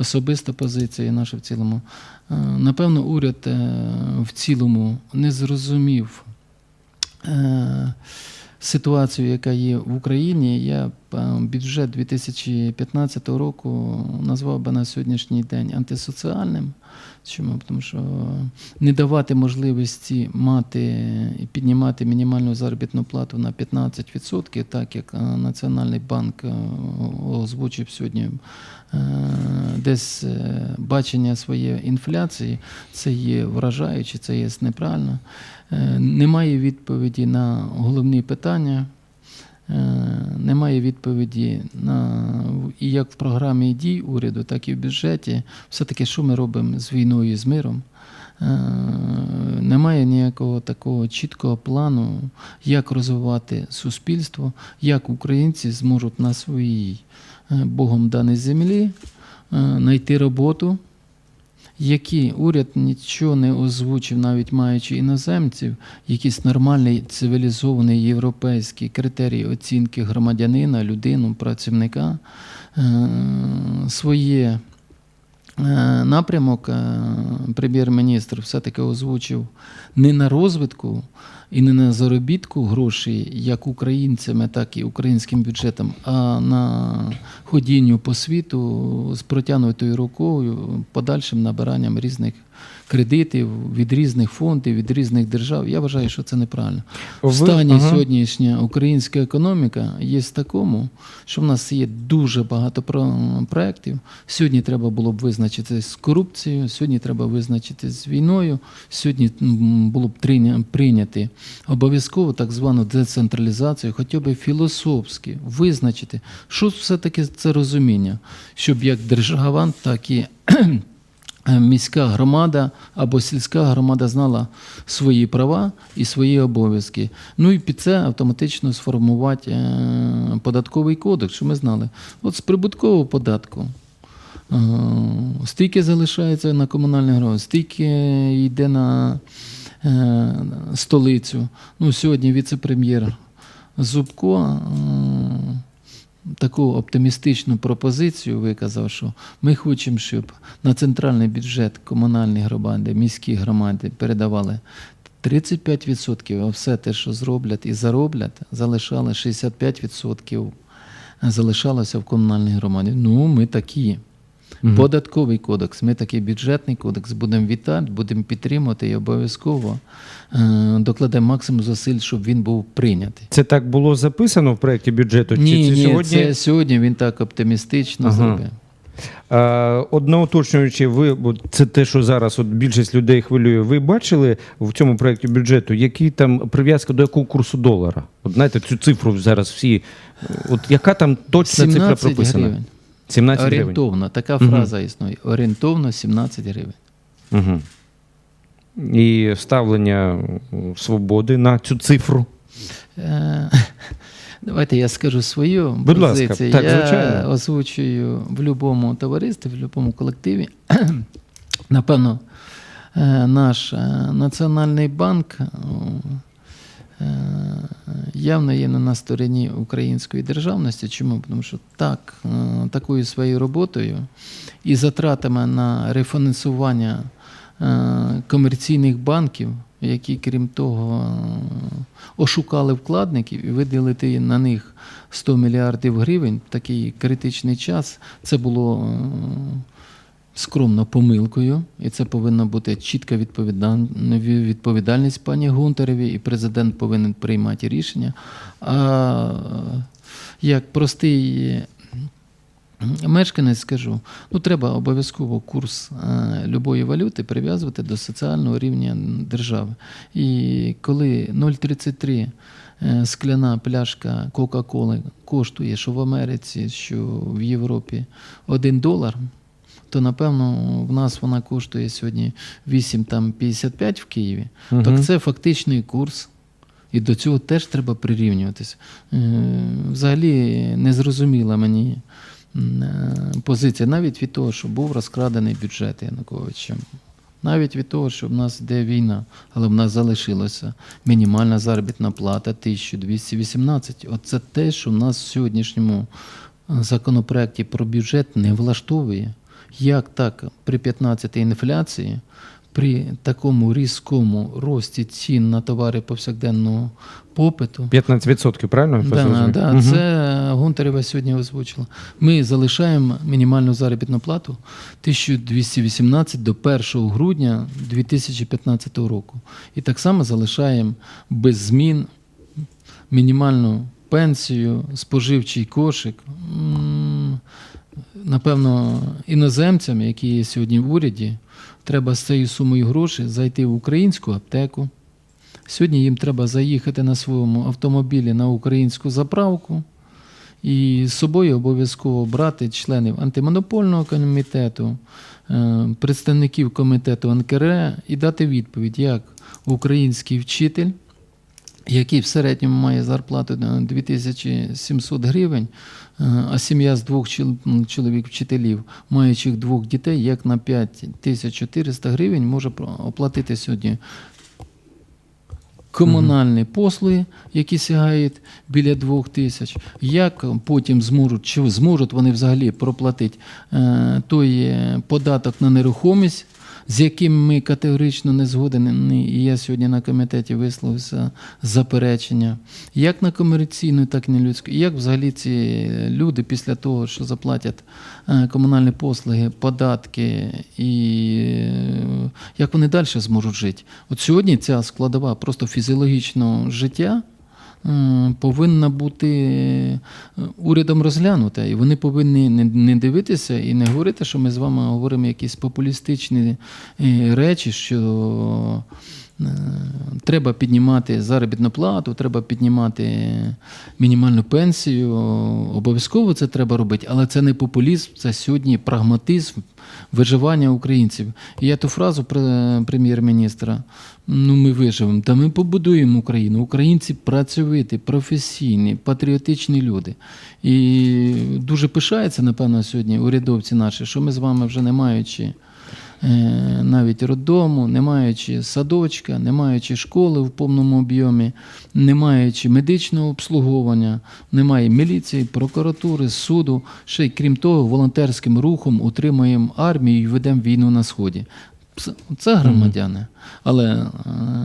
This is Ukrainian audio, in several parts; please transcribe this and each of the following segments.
особиста позиція наша в цілому. Е, Напевно, уряд е, в цілому не зрозумів е, ситуацію, яка є в Україні. Я бюджет 2015 року назвав би на сьогоднішній день антисоціальним. Чому? Тому що не давати можливості мати і піднімати мінімальну заробітну плату на 15%, так як е, Національний банк е, озвучив сьогодні е, десь бачення своєї інфляції, це є вражаюче, це є неправильно. Немає відповіді на головні питання. Е, Немає відповіді на і як в програмі дій уряду, так і в бюджеті. Все-таки, що ми робимо з війною і з миром. Е, Немає ніякого такого чіткого плану, як розвивати суспільство, як українці зможуть на своїй е, Богом даній землі знайти роботу, які уряд нічого не озвучив, навіть маючи іноземців, якісь нормальні цивілізовані європейські критерії оцінки громадянина, людину, працівника, е, своє е, напрямок е, прем'єр-міністр все-таки озвучив не на розвитку і не на заробітку грошей, як українцями, так і українським бюджетом, а на ходінню по світу з протягнутою рукою, подальшим набиранням різних кредитів від різних фондів, від різних держав. Я вважаю, що це неправильно. Ви- В стані ага. сьогоднішня українська економіка є в такому, що в нас є дуже багато проєктів. Сьогодні треба було б визначитися з корупцією, сьогодні треба визначитися з війною. Сьогодні було б прийняти обов'язково так звану децентралізацію, хоча б філософськи визначити, що все-таки це розуміння, щоб як держава, так і міська громада або сільська громада знала свої права і свої обов'язки. Ну і під це автоматично сформувати е, податковий кодекс, що ми знали. От з прибуткового податку. е, Стільки залишається на комунальних громадах, стільки йде на е, столицю. Ну, сьогодні віце-прем'єр Зубко е, таку оптимістичну пропозицію виказав, що ми хочемо, щоб на центральний бюджет комунальні громади, міські громади передавали 35%, а все те, що зроблять і зароблять, залишали 65% залишалося в комунальній громаді. Ну, ми такі. Податковий кодекс, ми такий бюджетний кодекс будемо вітати, будемо підтримувати і обов'язково е, докладемо максимум зусиль, щоб він був прийнятий. Це так було записано в проєкті бюджету? Ні, чи, чи ні, сьогодні це сьогодні він так оптимістично Ага. зробив. Е, Одне уточнюючи, ви бо це те, що зараз от більшість людей хвилює. Ви бачили в цьому проєкті бюджету, який там прив'язка до якого курсу долара? От знаєте, цю цифру зараз всі. е, От яка там точна цифра прописана? гривень. 17 гривень. Орієнтовно, така Мгм. фраза існує. Орієнтовно 17 гривень. Угу. І ставлення свободи на цю цифру. Е, Давайте я скажу свою Будь ласка. позицію. Так, я звичайно. озвучую в будь-якому товаристві, в будь-якому колективі. Напевно, е, наш е, Національний банк явно є на стороні української державності. Чому? Тому що так, е, такою своєю роботою і затратами на рефінансування е, комерційних банків, які, крім того, е, ошукали вкладників і виділити на них 100 мільярдів гривень в такий критичний час, це було скромно помилкою, і це повинна бути чітка відповідальність пані Гунтереві, і президент повинен приймати рішення. А як простий мешканець скажу, ну треба обов'язково курс е, любої валюти прив'язувати до соціального рівня держави. І коли 0,33 е, скляна пляшка Кока-Коли коштує, що в Америці, що в Європі 1 долар, то напевно в нас вона коштує сьогодні 8,55 в Києві. Мгм. Так це фактичний курс. І до цього теж треба прирівнюватися. Е, Взагалі не зрозуміла мені е, позиція, навіть від того, що був розкрадений бюджет Януковичем, навіть від того, що в нас йде війна, але в нас залишилося мінімальна заробітна плата 1218. Оце те, що в нас в сьогоднішньому е, законопроекті про бюджет не влаштовує. Як так при 15 інфляції, при такому різкому рості цін на товари повсякденного попиту. 15%, правильно? Да, да, Мгм. Це Гонтарева сьогодні озвучила. Ми залишаємо мінімальну заробітну плату 1218 до 1 грудня 2015 року. І так само залишаємо без змін мінімальну пенсію, споживчий кошик. Напевно, іноземцям, які є сьогодні в уряді, треба з цією сумою грошей зайти в українську аптеку. Сьогодні їм треба заїхати на своєму автомобілі на українську заправку і з собою обов'язково брати членів антимонопольного комітету, е, представників комітету НКРЕ і дати відповідь, як український вчитель, який в середньому має зарплату е, 2700 гривень, е, а сім'я з двох чоловік вчителів, маючих двох дітей, як на 5400 гривень може оплатити сьогодні комунальні послуги, які сягають біля двох тисяч, як потім зможуть, чи зможуть вони взагалі проплатити е, той е, податок на нерухомість, з яким ми категорично не згодені, і я сьогодні на комітеті висловився заперечення, як на комерційну, так і на людську, як взагалі ці люди після того, що заплатять е, комунальні послуги, податки, і е, як вони далі зможуть жити. От сьогодні ця складова просто фізіологічного життя повинна бути е, урядом розглянута. І вони повинні не, дивитися і не говорити, що ми з вами говоримо якісь популістичні е, речі, що е, треба піднімати заробітну плату, треба піднімати мінімальну пенсію. Обов'язково це треба робити, але це не популізм, це сьогодні прагматизм виживання українців. І я ту фразу пре- прем'єр-міністра, ну ми виживемо, та ми побудуємо Україну. Українці працьовиті, професійні, патріотичні люди. І дуже пишаються, напевно, сьогодні урядовці наші, що ми з вами вже не маючи. Е, Навіть роддому, не маючи садочка, не маючи школи в повному об'ємі, не маючи медичного обслуговування, немає міліції, прокуратури, суду. Ще й крім того, волонтерським рухом утримуємо армію і ведемо війну на сході. Це- громадяни. Але е,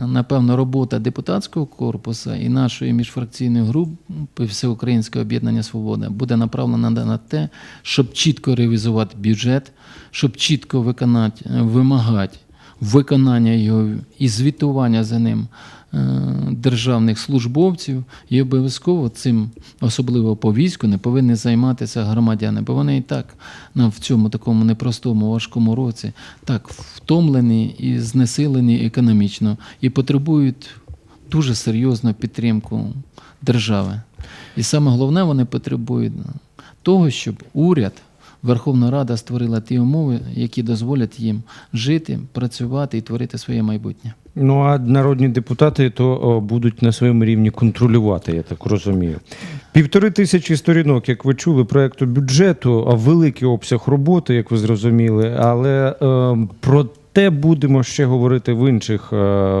напевно робота депутатського корпусу і нашої міжфракційної групи Всеукраїнське об'єднання Свобода буде направлена на те, щоб чітко ревізувати бюджет, щоб чітко виконати, е, вимагати виконання його і звітування за ним державних службовців, і обов'язково цим, особливо по війську, не повинні займатися громадяни, бо вони і так ну, в цьому такому непростому, важкому році так втомлені і знесилені економічно, і потребують дуже серйозну підтримку держави. І саме головне, вони потребують того, щоб уряд. Верховна Рада створила ті умови, які дозволять їм жити, працювати і творити своє майбутнє. Ну а народні депутати то будуть на своєму рівні контролювати, я так розумію. Півтори тисячі сторінок, як ви чули, проекту бюджету, великий обсяг роботи, як ви зрозуміли. Але е, про те будемо ще говорити в інших е,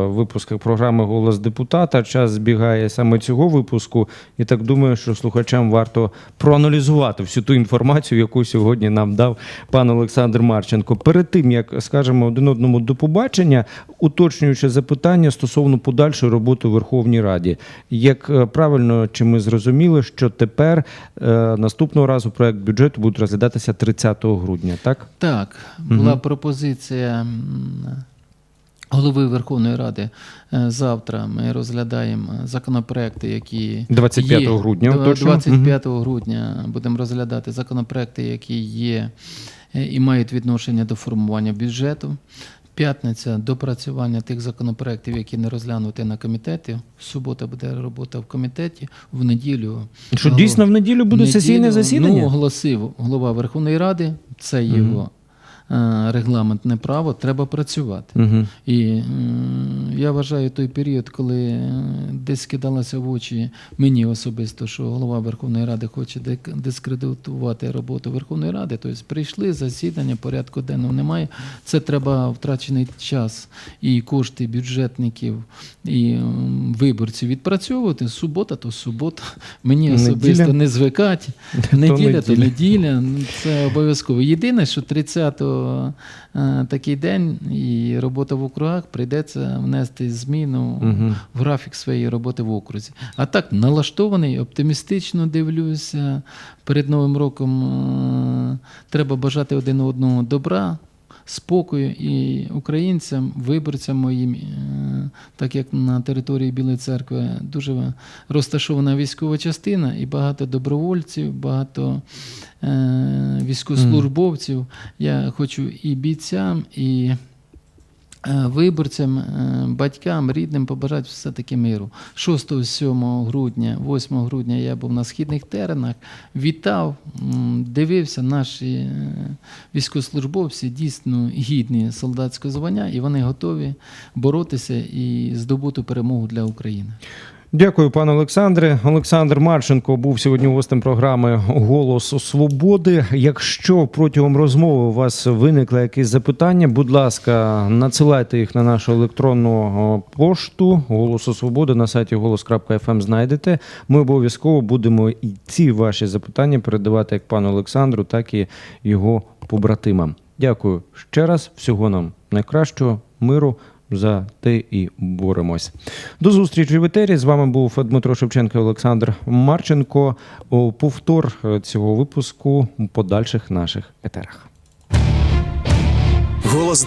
випусках програми Голос депутата. Час збігає саме цього випуску, і так думаю, що слухачам варто проаналізувати всю ту інформацію, яку сьогодні нам дав пан Олександр Марченко. Перед тим як скажемо один одному до побачення, уточнюючи запитання стосовно подальшої роботи у Верховній Раді. Як е, правильно чи ми зрозуміли, що тепер е, наступного разу проект бюджету буде розглядатися 30 грудня, так? Так, була пропозиція м, голови Верховної Ради. Е, Завтра ми розглядаємо законопроекти, які 25 є. грудня, До- уточню. 25 грудня будемо розглядати законопроекти, які є е, і мають відношення до формування бюджету. П'ятниця допрацювання тих законопроєктів, які не розглянуті на комітеті. Субота буде робота в комітеті, в неділю. Що дійсно в неділю буде неділю, сесійне засідання? Ну, оголосив голова Верховної Ради, це його е, регламентне право, треба працювати. Угу. І е, я вважаю той період, коли е, десь кидалося в очі мені особисто, що голова Верховної Ради хоче дискредитувати роботу Верховної Ради. Тобто прийшли засідання, порядку денного немає. Це треба втрачений час і кошти бюджетників і виборців відпрацьовувати. Субота то субота. Мені Неділя. особисто не звикати. Неділя то неділя. Це обов'язково. Єдине, що 30-го е, такий день і робота в округах прийдеться внести зміну угу. в графік своєї роботи в окрузі. А так налаштований, оптимістично дивлюся. Перед Новим роком е, треба бажати один одного добра. Спокою і українцям, виборцям моїм, е, так як на території Білої церкви дуже розташована військова частина, і багато добровольців, багато е, військовослужбовців. Я хочу і бійцям, і виборцям, е, батькам, рідним побажати все-таки миру. 6-7 грудня, 8 грудня я був на східних теренах, вітав, дивився, наші е, військовослужбовці дійсно гідні солдатського звання, і вони готові боротися і здобути перемогу для України. Дякую, пане Олександре. Олександр Марченко був сьогодні гостем програми Голос Свободи. Якщо протягом розмови у вас виникли якісь запитання, будь ласка, надсилайте їх на нашу електронну пошту Голосу Свободи на сайті голос.фм знайдете. Ми обов'язково будемо і ці ваші запитання передавати як пану Олександру, так і його побратимам. Дякую ще раз. Всього нам найкращого миру. За те і боремось. До зустрічі в етері. З вами був Дмитро Шевченко і Олександр Марченко. Повтор е, цього випуску у подальших наших етерах. Голос